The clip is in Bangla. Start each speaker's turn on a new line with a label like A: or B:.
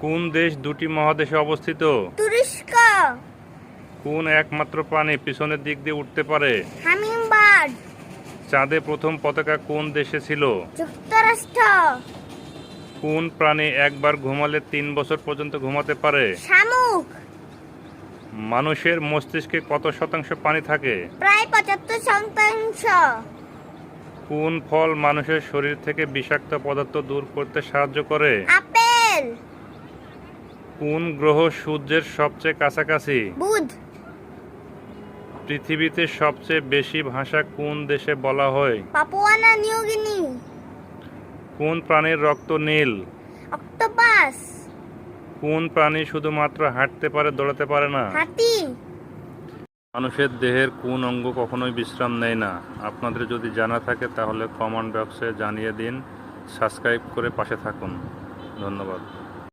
A: কোন দেশ দুটি মহাদেশে অবস্থিত?
B: তুরস্ক।
A: কোন একমাত্র প্রাণী পিছনের দিক দিয়ে উঠতে পারে?
B: হামিংবার্ড
A: চাঁদে প্রথম পতাকা কোন দেশে ছিল?
B: যুক্তরাষ্ট্র।
A: কোন প্রাণী একবার ঘুমালে তিন বছর পর্যন্ত ঘুমাতে পারে?
B: শামুক।
A: মানুষের মস্তিষ্কে কত শতাংশ পানি থাকে?
B: প্রায় পঁচাত্তর শতাংশ।
A: কোন ফল মানুষের শরীর থেকে বিষাক্ত পদার্থ দূর করতে সাহায্য করে? কোন গ্রহ সূর্যের সবচেয়ে কাছাকাছি?
B: বুধ।
A: পৃথিবীতে সবচেয়ে বেশি ভাষা কোন দেশে বলা হয়?
B: পাপুয়ানা নিউগিনি
A: কোন প্রাণীর রক্ত নীল?
B: অক্টোপাস।
A: কোন প্রাণী শুধুমাত্র হাঁটতে পারে দৌড়াতে পারে না?
B: হাতি।
A: মানুষের দেহের কোন অঙ্গ কখনোই বিশ্রাম নেয় না। আপনাদের যদি জানা থাকে তাহলে কমেন্ট বক্সে জানিয়ে দিন। সাবস্ক্রাইব করে পাশে থাকুন। ধন্যবাদ।